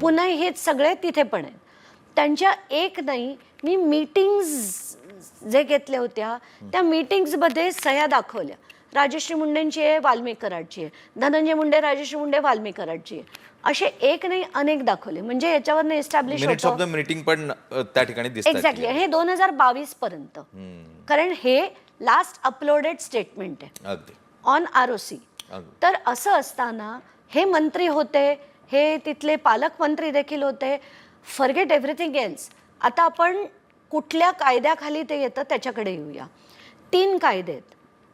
पुन्हा हे सगळे तिथे पण आहेत. त्यांच्या एक नाही मी मीटिंग्स जे घेतल्या होत्या त्या मीटिंग्समध्ये सह्या दाखवल्या. राजश्री मुंडेंची आहे वाल्मिक कराडची आहे. धनंजय मुंडे राजश्री मुंडे वाल्मिक कराडची आहे. असे एक नाही अनेक दाखवले. म्हणजे याच्यावरनं एस्टॅब्लिश मीटिंग पण त्या ठिकाणी एक्झॅक्टली हे दोन हजार बावीस पर्यंत. कारण हे लास्ट अपलोडेड स्टेटमेंट आहे. On R O C. तर असं असताना हे मंत्री होते हे तिथले पालकमंत्री देखील होते. फर्गेट एव्हरीथिंग एल्स आता आपण कुठल्या कायद्याखाली ते येतं त्याच्याकडे येऊया. तीन कायदे आहेत.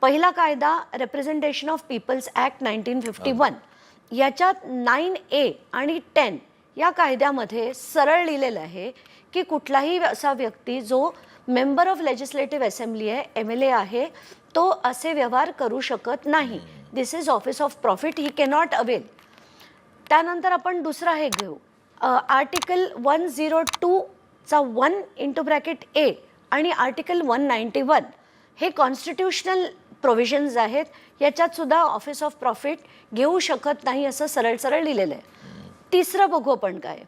पहिला कायदा representation of peoples act nineteen fifty one याच्यात नाईन ए आणि टेन या कायद्यामध्ये सरळ लिहिलेलं आहे की कुठलाही असा व्यक्ती जो मेंबर ऑफ लेजिस्लेटिव्ह असेंब्ली आहे एम एल ए आहे तो असे व्यवहार करू शकत नाही. This is office of profit he cannot avail त्यानंतर आपण दुसरा हे घेऊ. आर्टिकल वन झिरो टूचा वन इंटू ब्रॅकेट ए आणि आर्टिकल वन नाईन्टी वन हे कॉन्स्टिट्यूशनल प्रोव्हिजन्स आहेत. याच्यात सुद्धा ऑफिस ऑफ प्रॉफिट घेऊ शकत नाही असं सरळ सरळ लिहिलेलं आहे. तिसरं बघू आपण काय.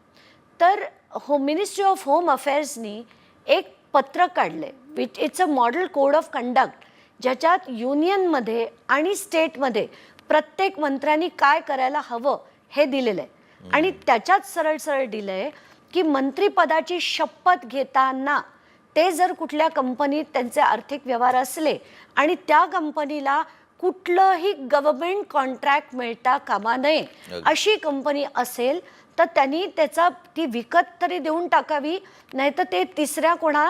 तर हो मिनिस्ट्री ऑफ होम अफेअर्सनी एक पत्रक काढले which it's a model code of conduct ज्याच्यात युनियनमध्ये आणि स्टेटमध्ये प्रत्येक मंत्र्यांनी काय करायला हवं हे दिलेलं आहे. आणि त्याच्यात सरळ सरळ दिलं आहे की मंत्रिपदाची शपथ घेताना ते जर कुठल्या कंपनीत त्यांचे आर्थिक व्यवहार असले आणि त्या कंपनीला कुठलंही गव्हर्नमेंट कॉन्ट्रॅक्ट मिळता कामा नये अशी कंपनी असेल तर त्यांनी त्याचा ती विकत तरी देऊन टाकावी नाहीतर ते तिसऱ्या कोणा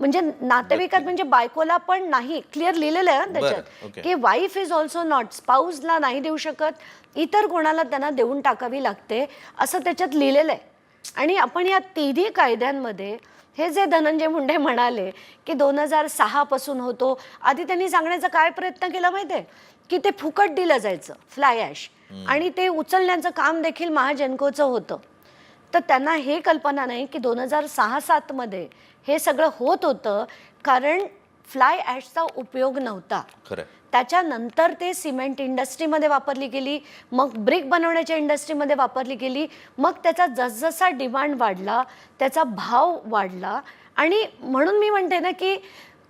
म्हणजे नातेवाईकात म्हणजे बायकोला पण नाही क्लिअर लिहिलेलं आहे ना त्याच्यात. की वाईफ इज ऑल्सो नॉट स्पाऊसला नाही देऊ शकत इतर कोणाला त्यांना देऊन टाकावी लागते असं त्याच्यात लिहिलेलं आहे. आणि आपण या तिन्ही कायद्यांमध्ये हे जे धनंजय मुंडे म्हणाले की दोन हजार सहापासून होतो आधी त्यांनी सांगण्याचा काय प्रयत्न केला माहिती आहे की ते फुकट दिलं जायचं फ्लाय ॲश आणि ते उचलण्याचं काम देखील महाजनकोचं होतं. तर त्यांना हे कल्पना नाही की दोन हजार सहा सातमध्ये हे सगळं होत होतं कारण फ्लाय ॲशचा उपयोग नव्हता. त्याच्यानंतर ते सिमेंट इंडस्ट्रीमध्ये वापरली गेली मग ब्रिक बनवण्याच्या इंडस्ट्रीमध्ये वापरली गेली मग त्याचा जसजसा डिमांड वाढला त्याचा भाव वाढला. आणि म्हणून मी म्हणते ना की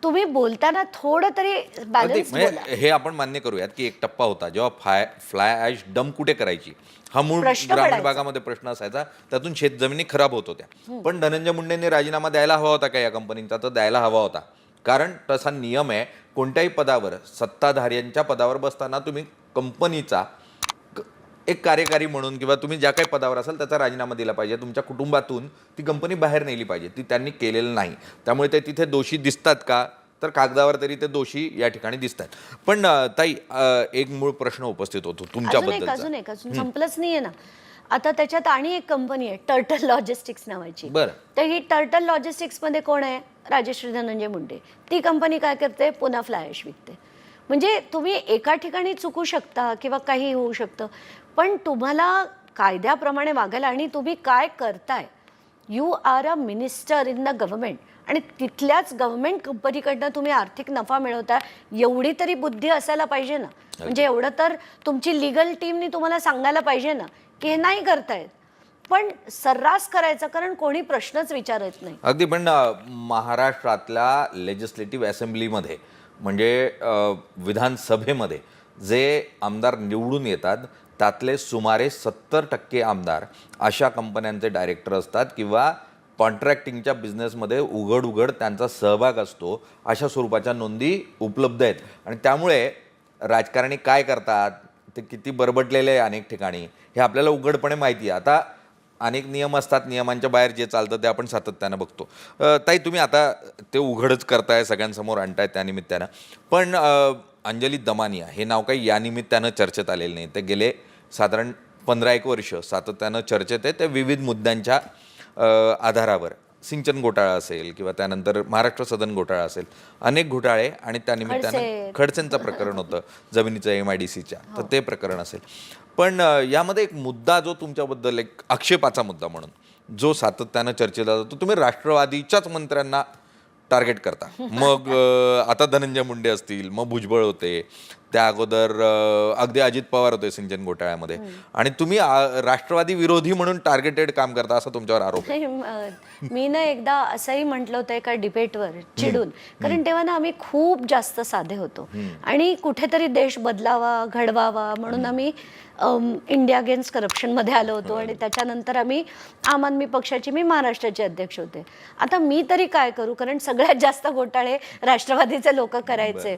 तुम्ही बोलताना थोडं तरी अगदी बॅलन्स बोला. म्हणजे हे आपण मान्य करूयात की एक टप्पा होता जेव्हा फ्लाय फ्लाय ॲश डम कुठे करायची? हा मूळ प्रश्न ग्रामीण पडायचा. भागामध्ये प्रश्न असायचा. त्यातून शेत जमिनी खराब होत होत्या. पण धनंजय मुंडेंनी राजीनामा द्यायला हवा होता का या कंपनीचा? तर द्यायला हवा होता. कारण तसा नियम आहे कोणत्याही पदावर सत्ताधाऱ्यांच्या पदावर बसताना तुम्ही कंपनीचा एक कार्यकारी म्हणून किंवा तुम्ही ज्या काही पदावर असाल त्याचा राजीनामा दिला पाहिजे. तुमच्या कुटुंबातून ती कंपनी बाहेर नेली पाहिजे. ती त्यांनी केलेलं नाही. त्यामुळे ते तिथे दोषी दिसतात का? तर कागदावर तरी ते दोषी या ठिकाणी दिसतात. पण ताई एक मूळ प्रश्न उपस्थित होतो तुमच्याबद्दलचा. अजून एक अजून संपलंच नाहीये ना. आता त्याच्यात आणि एक कंपनी आहे टर्टल लॉजिस्टिक्स नावाची. बरं. तर ही टर्टल लॉजिस्टिक्समध्ये कोण आहे? राजश्री धनंजय मुंडे. ती कंपनी काय करते? पुन्हा फ्लायश विकते. म्हणजे तुम्ही एका ठिकाणी चुकू शकता किंवा काही होऊ शकतं. पण तुम्हाला कायद्याप्रमाणे वागायला आणि तुम्ही काय करताय? You are a minister in the government आणि तिथल्याच गव्हर्नमेंट कंपनीकडनं तुम्ही आर्थिक नफा मिळवता एवढी तरी बुद्धी असायला पाहिजे ना? म्हणजे एवढं तर तुमची लिगल टीमनी तुम्हाला सांगायला पाहिजे ना की हे नाही करतायत. पण सर्रास करायचं कारण कोणी प्रश्नच विचारत नाही. अगदी पण महाराष्ट्रातल्या लेजिस्लेटिव्ह असेंब्लीमध्ये म्हणजे विधानसभेमध्ये जे आमदार निवडून येतात त्यातले सुमारे सत्तर टक्के आमदार अशा कंपन्यांचे डायरेक्टर असतात किंवा कॉन्ट्रॅक्टिंगच्या बिझनेसमध्ये उघड उघड त्यांचा सहभाग असतो अशा स्वरूपाच्या नोंदी उपलब्ध आहेत. आणि त्यामुळे राजकारणी काय करतात ते किती बरबटलेले आहे अनेक ठिकाणी हे आपल्याला उघडपणे माहिती आहे. आता अनेक नियम असतात नियमांच्या बाहेर जे चालतं ते आपण सातत्यानं बघतो. ताई तुम्ही आता ते उघडच करताय सगळ्यांसमोर आणताय त्या निमित्तानं. पण अंजली दमानिया हे नाव काही यानिमित्तानं चर्चेत आलेलं नाही. ते गेले साधारण पंधरा एक वर्ष सातत्यानं चर्चेत आहे ते विविध मुद्द्यांच्या आधारावर. सिंचन घोटाळा असेल किंवा त्यानंतर महाराष्ट्र सदन घोटाळा असेल अनेक घोटाळे आणि त्या निमित्तानं खडसे. खडसेंचं प्रकरण होतं जमिनीचं एम आय डी सीच्या तर ते प्रकरण असेल. पण यामध्ये एक मुद्दा जो तुमच्याबद्दल एक आक्षेपाचा मुद्दा म्हणून जो सातत्यानं चर्चेला जातो तुम्ही राष्ट्रवादीच्याच मंत्र्यांना टार्गेट करता. मग आता धनंजय मुंडे असतील मग भुजबळ होते त्या अगोदर अगदी अजित पवार होते सिंचन घोटाळ्यामध्ये. आणि तुम्ही राष्ट्रवादी विरोधी म्हणून टार्गेटेड काम करता असा तुमच्यावर आरोप मी ना एकदा असंही म्हटलं होतं एका डिबेटवर चिडून. कारण तेव्हा ना आम्ही खूप जास्त साधे होतो. आणि कुठेतरी देश बदलावा घडवावा म्हणून आम्ही इंडिया अगेन्स्ट करप्शनमध्ये आलो होतो. आणि त्याच्यानंतर आम्ही आम आदमी पक्षाचे मी महाराष्ट्राचे अध्यक्ष होते. आता मी तरी काय करू? कारण सगळ्यात जास्त घोटाळे राष्ट्रवादीचे लोक करायचे.